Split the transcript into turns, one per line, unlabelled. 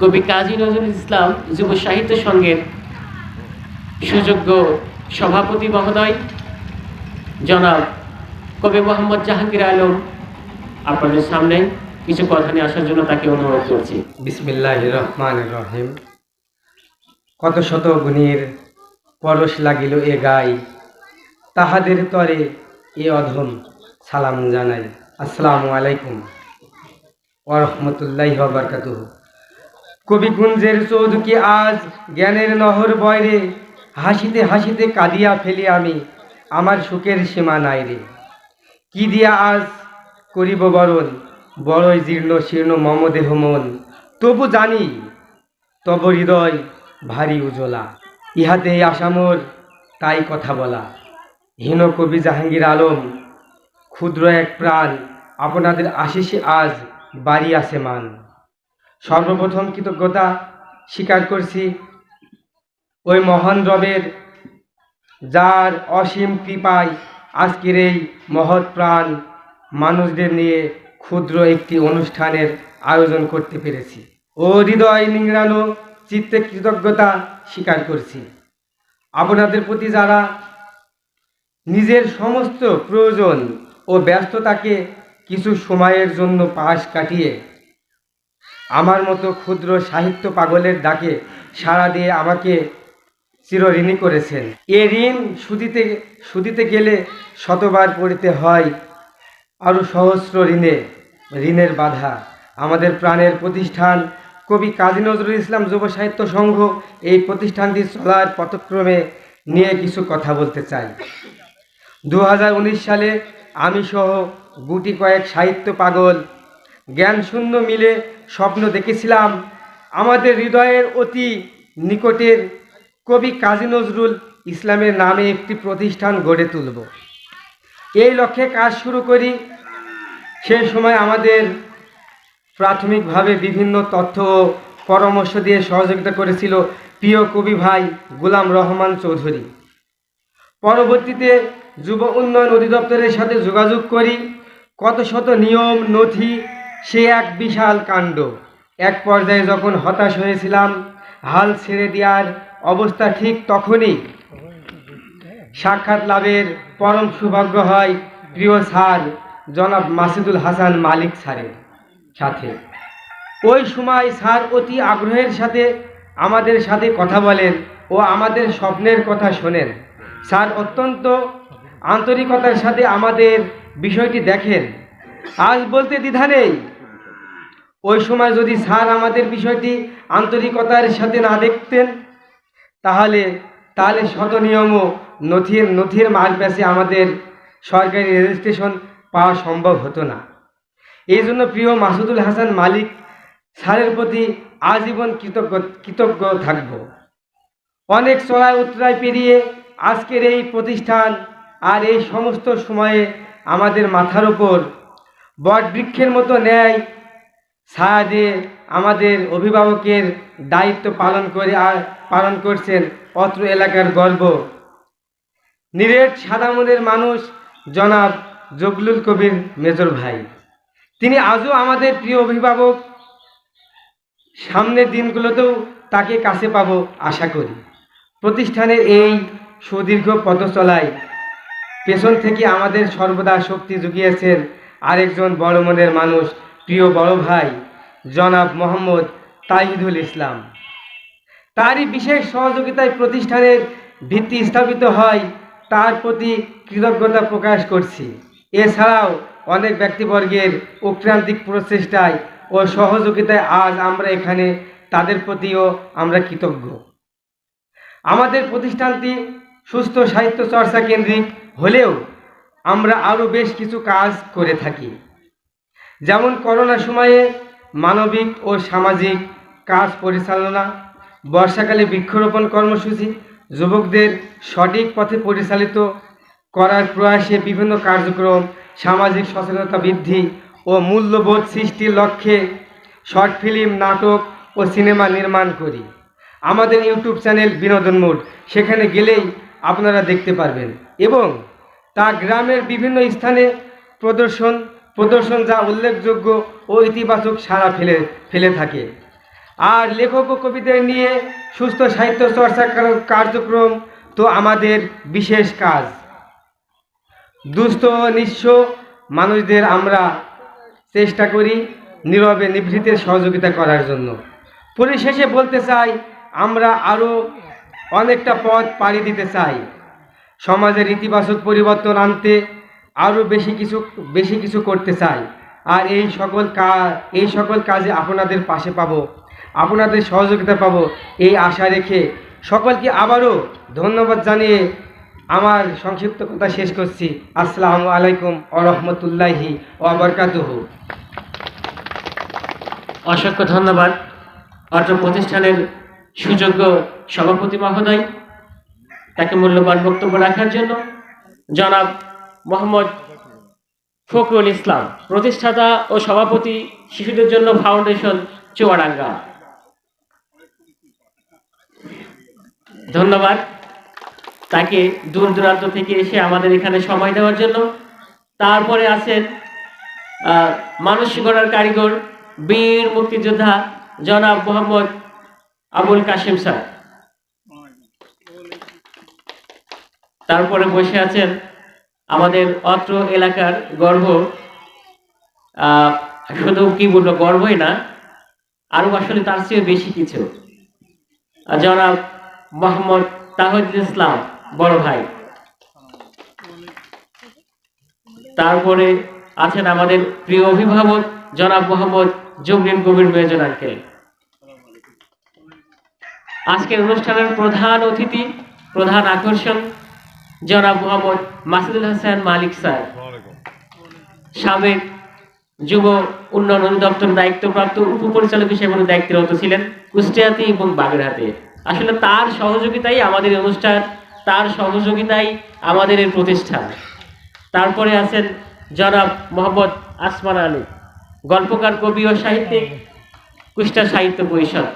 কবি কাজী নজরুল ইসলাম যুব সাহিত্য সংঘের সুযোগ্য সভাপতি মহোদয়, জনাব কবি মোহাম্মদ জাহাঙ্গীর আলম, আপনাদের সামনে কিছু কথা নিয়ে আসার জন্য তাকে অনুরোধ করছি।
বিসমিল্লাহ রহমান রহিম। কত শত গুণীর পরশ লাগিল এ গাই, তাহাদের তরে এ অধম সালাম জানাই। আসসালামু আলাইকুম। ওরহমতুল্লাহ বারকাতুহ। কবি গুঞ্জের চৌধুকি আজ জ্ঞানের নহর বয়রে হাসিতে হাসিতে কাঁদিয়া ফেলি আমি, আমার সুখের সীমা নাই রে। কি দিয়া আজ করিব বরণ? বড়ই জীর্ণ শীর্ণ মমদেহ মন। তবু জানি, তব হৃদয় ভারী উজ্জ্বলা। ইহাতে আসামর তাই কথা বলা। হীন কবি জাহাঙ্গীর আলম, ক্ষুদ্র এক প্রাণ, আপনাদের আশিসে আজ বাড়ি আসে মান। সর্বপ্রথম কৃতজ্ঞতা স্বীকার করছি ওই মহান রবের, যার অসীম কৃপায় আজকের এই মহৎ প্রাণ মানুষদের নিয়ে ক্ষুদ্র একটি অনুষ্ঠানের আয়োজন করতে পেরেছি। ও হৃদয় নিংড়ানো চিত্তে কৃতজ্ঞতা স্বীকার করছি। আপনাদের প্রতি যারা নিজের সমস্ত প্রয়োজন ও ব্যস্ততাকে কিছু সময়ের জন্য পাশ কাটিয়ে আমার মতো ক্ষুদ্র সাহিত্য পাগলের ডাকে সাড়া দিয়ে আমাকে চিরঋণী করেছেন। এ ঋণ সুদিতে সুদিতে গেলে শতবার পড়িতে হয় আরও সহস্র ঋণে, ঋণের বাধা। আমাদের প্রাণের প্রতিষ্ঠান কবি কাজী নজরুল ইসলাম যুব সাহিত্য সংঘ এই প্রতিষ্ঠানটি চলার পথক্রমে নিয়ে কিছু কথা বলতে চাই। দু হাজার উনিশ সালে আমি সহ গুটি কয়েক সাহিত্য পাগল জ্ঞানশূন্য মিলে স্বপ্ন দেখেছিলাম। আমাদের হৃদয়ের অতি নিকটের কবি কাজী নজরুল ইসলামের নামে একটি প্রতিষ্ঠান গড়ে তুলব। এই লক্ষ্যে কাজ শুরু করি। সে সময় আমাদের প্রাথমিকভাবে বিভিন্ন তথ্য পরামর্শ দিয়ে সহযোগিতা করেছিল প্রিয় কবি ভাই গোলাম রহমান চৌধুরী। পরবর্তীতে যুব উন্নয়ন অধিদপ্তরের সাথে যোগাযোগ করি। কত শত নিয়ম, নথি সে এক বিশাল কাণ্ড। এক পর্যায়ে যখন হতাশ হয়েছিলাম, হাল ছেড়ে দেওয়ার অবস্থা ঠিক তখনই সাক্ষাৎ লাভের পরম সৌভাগ্য হয় প্রিয় স্যার, জনাব মাসিদুল হাসান মালিক স্যারের সাথে। ওই সময় স্যার অতি আগ্রহের সাথে আমাদের সাথে কথা বলেন ও আমাদের স্বপ্নের কথা শোনেন। স্যার অত্যন্ত আন্তরিকতার সাথে আমাদের বিষয়টি দেখেন। আজ বলতে দ্বিধা নেই। ওই সময় যদি স্যার আমাদের বিষয়টি আন্তরিকতার সাথে না দেখতেন, তাহলে তাহলে শত নিয়ম ও নথির নথির মার প্যাসে আমাদের সরকারি রেজিস্ট্রেশন পাওয়া সম্ভব হতো না। এই জন্য প্রিয় মাসুদুল হাসান মালিক স্যারের প্রতি আজীবন কৃতজ্ঞ কৃতজ্ঞ থাকব। অনেক চড়াই উত্তরায় পেরিয়ে আজকের এই প্রতিষ্ঠান আর এই সমস্ত সময়ে আমাদের মাথার ওপর বটবৃক্ষের মতো ন্যায় ছায়া দিয়ে আমাদের অভিভাবকের দায়িত্ব পালন করে আর পালন করছেন অত্র এলাকার গর্ব। নিরেট সাদা মনের মানুষ জনাব জগলুল কবির মেজর ভাই। তিনি আজও আমাদের প্রিয় অভিভাবক। সামনের দিনগুলোতেও তাকে কাছে পাবো আশা করি। প্রতিষ্ঠানের এই সুদীর্ঘ পথ চলায় পেছন থেকে আমাদের সর্বদা শক্তি জুগিয়েছেন আরেকজন বড় মনের মানুষ, প্রিয় বড় ভাই, জনাব মোহাম্মদ তাহিদুল ইসলাম। তারই বিশেষ সহযোগিতায় প্রতিষ্ঠানের ভিত্তি স্থাপিত হয়, তার প্রতি কৃতজ্ঞতা প্রকাশ করছি। এছাড়াও অনেক ব্যক্তিবর্গের ঐক্রান্তিক প্রচেষ্টায় ও সহযোগিতায় আজ আমরা এখানে তাদের প্রতিও আমরা কৃতজ্ঞ। আমাদের প্রতিষ্ঠানটি সুস্থ সাহিত্য চর্চা কেন্দ্রিক হলেও আমরা আরও বেশ কিছু কাজ করে থাকি। যেমন করোনা সময়ে মানবিক ও সামাজিক কাজ পরিচালনা, বর্ষাকালে বৃক্ষরোপণ কর্মসূচি, যুবকদের সঠিক পথে পরিচালিত করার প্রয়াসে বিভিন্ন কার্যক্রম, সামাজিক সচেতনতা বৃদ্ধি ও মূল্যবোধ সৃষ্টির লক্ষ্যে শর্ট ফিল্ম, নাটক ও সিনেমা নির্মাণ করি। আমাদের ইউটিউব চ্যানেল বিনোদন মোড, সেখানে গেলেই আপনারা দেখতে পারবেন। এবং তা গ্রামের বিভিন্ন স্থানে প্রদর্শন প্রদর্শন যা উল্লেখযোগ্য ও ইতিবাচক সাড়া ফেলে ফেলে থাকে। আর লেখক ও কবিদের নিয়ে সুস্থ সাহিত্য চর্চা কার্যক্রম তো আমাদের বিশেষ কাজ। দুস্থ নিঃস্ব মানুষদের আমরা চেষ্টা করি নীরবে নিভৃতের সহযোগিতা করার জন্য। পরিশেষে বলতে চাই, আমরা আরও অনেকটা পথ পাড়ি দিতে চাই। সমাজের ইতিবাচক পরিবর্তন আনতে আরও বেশি কিছু বেশি কিছু করতে চাই। আর এই সকল কাজ এই সকল কাজে আপনাদের পাশে পাবো, আপনাদের সহযোগিতা পাবো এই আশা রেখে সকলকে আবারও ধন্যবাদ জানিয়ে আমার সংক্ষিপ্ত কথা শেষ করছি। আসসালামু আলাইকুম ও রহমতুল্লাহি ওবরকাতুহু
অসংখ্য ধন্যবাদ। অত্র প্রতিষ্ঠানের সুযোগ্য সভাপতি মহোদয় তাকে মূল্যবান বক্তব্য রাখার জন্য জনাব মোহাম্মদ ফখরুল ইসলাম, প্রতিষ্ঠাতা ও সভাপতি শিশুদের জন্য ফাউন্ডেশন, চুয়াডাঙ্গা। ধন্যবাদ। তাকে দূর দূরান্ত থেকে এসে আমাদের এখানে সময় দেওয়ার জন্য। তারপরে আছেন মানুষ গড়ার কারিগর, বীর মুক্তিযোদ্ধা জনাব মোহাম্মদ আবুল কাশিম স্যার। তারপরে বসে আছেন আমাদের অত্র এলাকার গর্ব শুধু কি বলব, গর্বই না আরও আসলে তার চেয়ে বেশি কিছু। জনাব মোহাম্মদ তাহিদ ইসলাম, বড় ভাই। তারপরে আছেন আমাদের প্রিয় অভিভাবক জনাব মোহাম্মদ জমরিন কবির মেজন আঙ্কেল আজকের অনুষ্ঠানের প্রধান অতিথি, প্রধান আকর্ষণ জনাব মোহাম্মদ মাসুদুল হাসান মালিক স্যার। সাবেক যুব উন্নয়ন অধিদপ্তর দায়িত্বপ্রাপ্ত উপপরিচালক হিসেবে উনি দায়িত্বরত ছিলেন কুষ্টিয়াতে এবং বাগেরহাটে। আসলে তার সহযোগিতাই আমাদের অনুষ্ঠান তার সহযোগিতাই আমাদের এই প্রতিষ্ঠান। তারপরে আছেন জনাব মোহাম্মদ আসমান আলী গল্পকার কবি ও সাহিত্যিক কুষ্টা সাহিত্য পরিষদ।